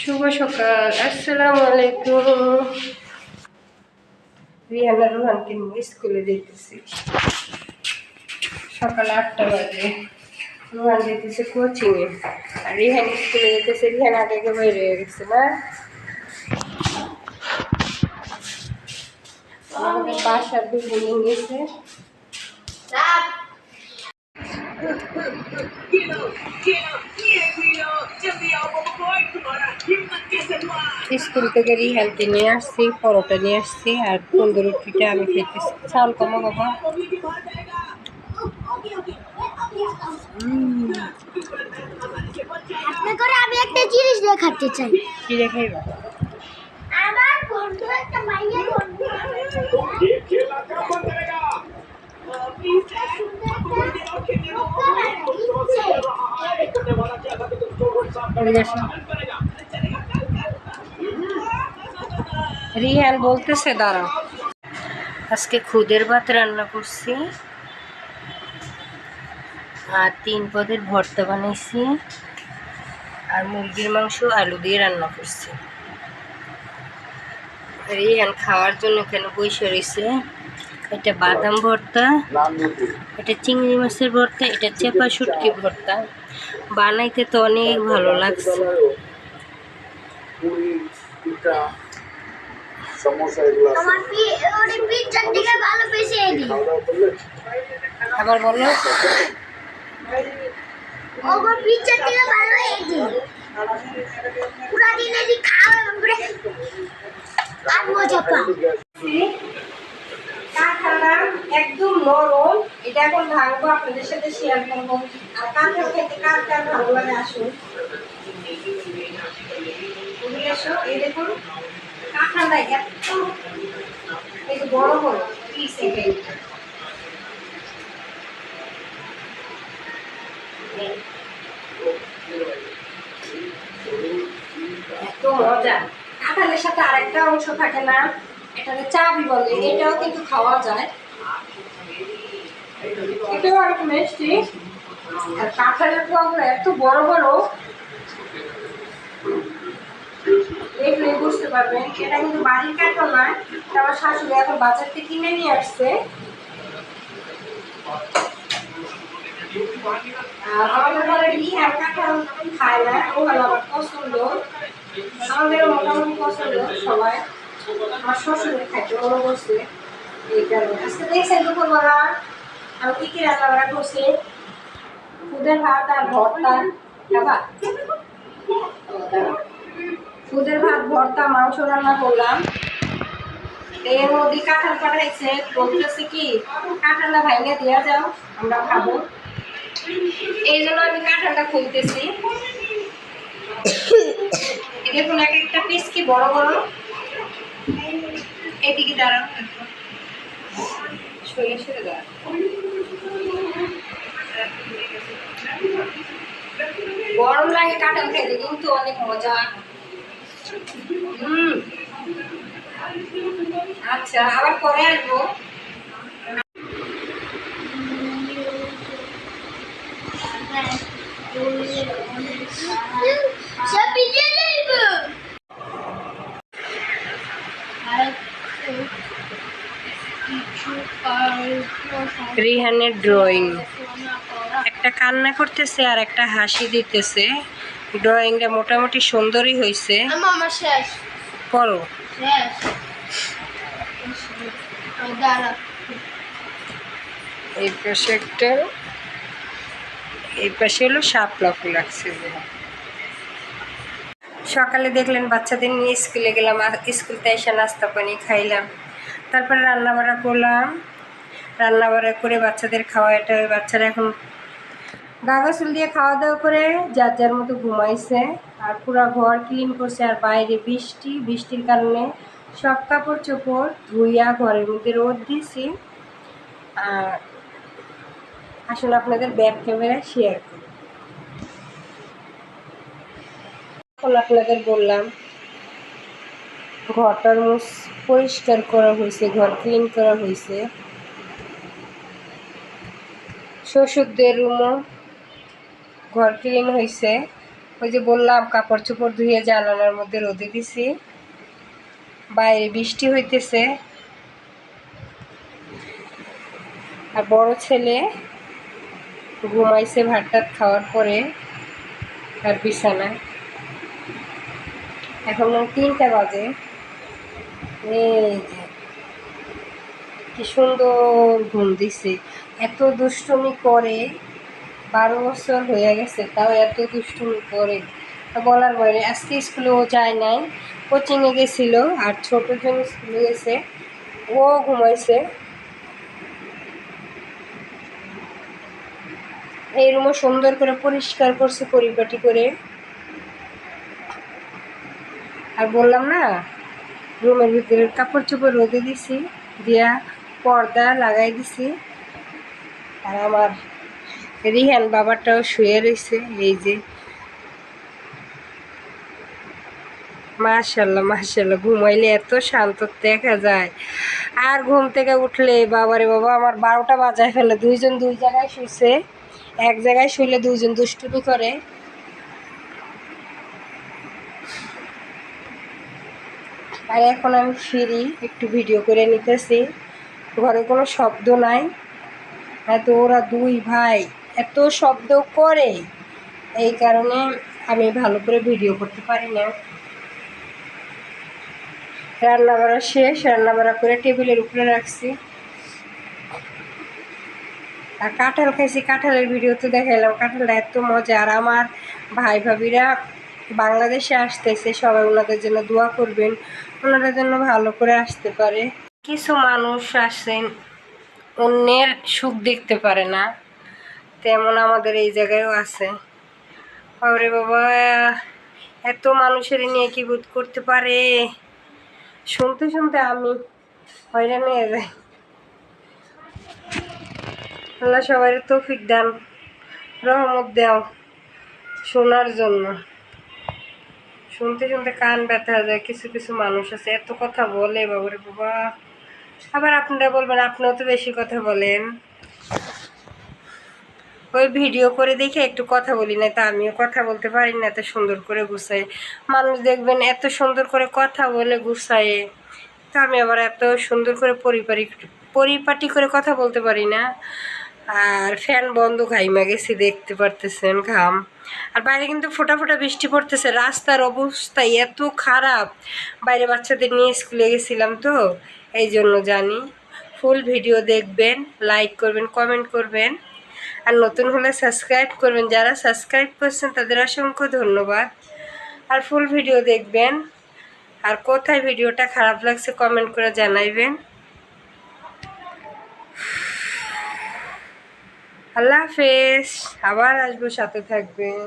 শুভ সকাল, আসসালামু আলাইকুম। রিয়ানা রোহানকে নিয়ে স্কুলে যেতেছি। সকাল আটটা বাজে। রোহান যেতেছে কোচিংয়ে আর রিহান স্কুলে যেতেছে, রিহান আগে আগে বাইরে হয়ে গেছে না? আমাদের বাসার বিল্ডিং গেছে। স্কুল থেকে রিহানকে নিয়ে আসছি পরোটা নিয়ে আসছি আর তন্দুর রুটিটা আমি খেতেছি চাল কমো বাবা আপনি করে আমি একটা জিনিস দেখাতে চাই। কি বাবা আমার বন্ধু একটা মাইয়া বন্ধু রিহান বলতেছে দাঁড়া আজকে খুদের ভাত রান্না করছি। আর তিন পদের ভর্তা বানাইছি। আর মুরগির মাংস, আলু দিয়ে রান্না করছি। রিহান খাওয়ার জন্য কেন বসে রয়েছে এটা বাদাম ভর্তা এটা চিংড়ি মাছের ভর্তা এটা চেপা শুটকি ভর্তা। বানাইতে তো অনেক ভালো লাগছে। আবার বলো। ওর পিকচার দিকে ভালো এদি পুরা দিন এদি খাওয়া আর মজা পা একদম নরম। এটা এখন ভাঙবো, আপনাদের সাথে শেয়ার করব। আর কাঁঠাল খেতে কার ভালো লাগে আসুন। এত। এত মজা। কাঁঠালের সাথে আরেকটা অংশ থাকে না, এটাকে চাবি বলে, এটাও কিন্তু খাওয়া যায়। এটাও অনেক মিষ্টি। আর কাঁঠালের টকরা এত বড় বড়। দেখলে বুঝতে পারবেন এটা কিন্তু বাড়ির কাঁঠাল নয় আমার শাশুড়ি এখন বাজার থেকে কিনে নিয়ে আসছে। আমাদের পছন্দ। আমাদের মোটামুটি পছন্দ সবাই। আমার শ্বশুরের খাইতে ওরা বসে আজকে দেখছেন দুপুরবেলা আমি কি কি রান্না বান্না করছি? খুদের ভাত আর ভর্তা। খাবা খুদের ভাত, ভর্তা, মাংস রান্না করলাম। এর মধ্যে কাঁঠাল পাঠাইছে বলতেছে কি, কাঁঠালটা ভাঙে দিয়া যাও, আমরা খাব। এই জন্য আমি কাঁঠালটা খুলতেছি। দেখুন, এক একটা পিস কি বড় বড়? এদিকে দাঁড়ান গরম লাগে কাঁঠাল খেতে কিন্তু অনেক মজা। আচ্ছা আবার পরে আসব। রিহানের ড্রয়িং একটা কান্না করতেছে আর একটা হাসি দিতেছে। ড্রয়িংটা মোটামুটি সুন্দরই হয়েছে করো এই পাশে একটা এই পাশে হলো শাপলা ফুল লাগছে সকালে দেখলেন বাচ্চাদের নিয়ে স্কুলে গেলাম আর স্কুলতে এসে নাস্তা পানি খাইলাম। তারপরে রান্না বাড়া করলাম। রান্না বাড়া করে বাচ্চাদের খাওয়া খাওয়াটা বাচ্চারা এখন গা গোসল দিয়ে খাওয়া দাওয়া করে, যার যার মতো ঘুমাইছে। আর পুরো ঘর ক্লিন করছে, আর বাইরে বৃষ্টি, বৃষ্টির কারণে সব কাপড় চোপড় ধুইয়া ঘরের মধ্যে রোদ দিয়েছি আর আসলে আপনাদের ব্যাক ক্যামেরা শেয়ার করি। এখন আপনাদের বললাম ঘরটার মুস পরিষ্কার করা হয়েছে, ঘর ক্লিন করা হয়েছে। শ্বশুরদের রুমও ঘর ক্লিন হয়েছে। ওই যে বললাম, কাপড় চোপড় ধুয়ে জানালার মধ্যে রোদে দিছি। বাইরে বৃষ্টি হইতেছে। আর বড় ছেলে ঘুমাইছে ভাত টাত খাওয়ার পরে তার বিছানায়। এখন তিনটা বাজে। কি সুন্দর ঘুম দিছে। এত দুষ্টুমি করে, বারো বছর হয়ে গেছে, তাও এত দুষ্টুমি করে। বলার বাইরে আজকে স্কুলে ও যায় নাই। কোচিংয়ে গেছিল, আর ছোটো জন স্কুলে গেছে, ও ঘুমাইছে। এই রুমও সুন্দর করে পরিষ্কার করছে, পরিপাটি করে। আর বললাম না রুমের ভিতরে কাপড় চোপড় রোদে দিছি, দিয়া পর্দা লাগাই দিছি। আর আমার রিহান বাবাটাও শুয়ে রয়েছে এই যে। মাশাল্লাহ মাশাল্লাহ, ঘুমাইলে এত শান্ত দেখা যায়। আর ঘুম থেকে উঠলে বাবারে বাবা, আমার বারোটা বাজায় ফেলে, দুইজন দুই জায়গায় শুইছে। এক জায়গায় শুইলে দুইজন দুষ্টুমি করে। আর এখন আমি ফিরি, একটু ভিডিও করে নিতেছি। ঘরে কোনো শব্দ নাই। হ্যাঁ তো ওরা দুই ভাই, এত শব্দ করে। এই কারণে আমি ভালো করে ভিডিও করতে পারি না। রান্না বাড়া শেষ রান্না বাড়া করে টেবিলের উপরে রাখছি। আর কাঁঠাল খাইছি, কাঁঠালের ভিডিও তো দেখাইলাম। কাঁঠালটা এত মজা। আর আমার ভাই ভাবিরা বাংলাদেশে আসতেছে, সবাই ওনাদের জন্য দোয়া করবেন। ওনাদের জন্য ভালো করে আসতে পারে। কিছু মানুষ আসেন, অন্যের সুখ দেখতে পারে না। তেমন আমাদের এই জায়গায়ও আছে। বাবরে বাবা, এত মানুষের নিয়ে কি বোধ করতে পারে? শুনতে শুনতে আমি হয়রান হয়ে যাই। আল্লাহ সবাই তৌফিক দান, রহমত দেও শোনার জন্য। শুনতে শুনতে কান ব্যথা হয়ে যায়, কিছু কিছু মানুষ আছে, এত কথা বলে, বাবারে বাবা। আবার আপনারা বলবেন, আপনিও তো বেশি কথা বলেন। ওই ভিডিও করে দেখে একটু কথা বলি না, তা আমিও কথা বলতে পারি না, এত সুন্দর করে গুছাই মানুষ দেখবেন, এত সুন্দর করে কথা বলে গুছায়ে। তো আমি আবার এত সুন্দর করে পরিপাটি পরিপাটি করে কথা বলতে পারি না। আর ফ্যান বন্ধ ঘাইমা গেছি, দেখতে পারতেছেন, ঘাম। আর বাইরে কিন্তু ফোটা ফোটা বৃষ্টি পড়তেছে। রাস্তার অবস্থা এত খারাপ। বাইরে বাচ্চাদের নিয়ে স্কুলে গেছিলাম তো, এই জন্য জানি। ফুল ভিডিও দেখবেন, লাইক করবেন, কমেন্ট করবেন। আর নতুন হলে সাবস্ক্রাইব করবেন। যারা সাবস্ক্রাইব করছেন তাদের অসংখ্য ধন্যবাদ। আর ফুল ভিডিও দেখবেন। আর কোথায় ভিডিওটা খারাপ লাগছে কমেন্ট করে জানাইবেন। আল্লাহ হাফেজ আবার আসব সাথে থাকবেন।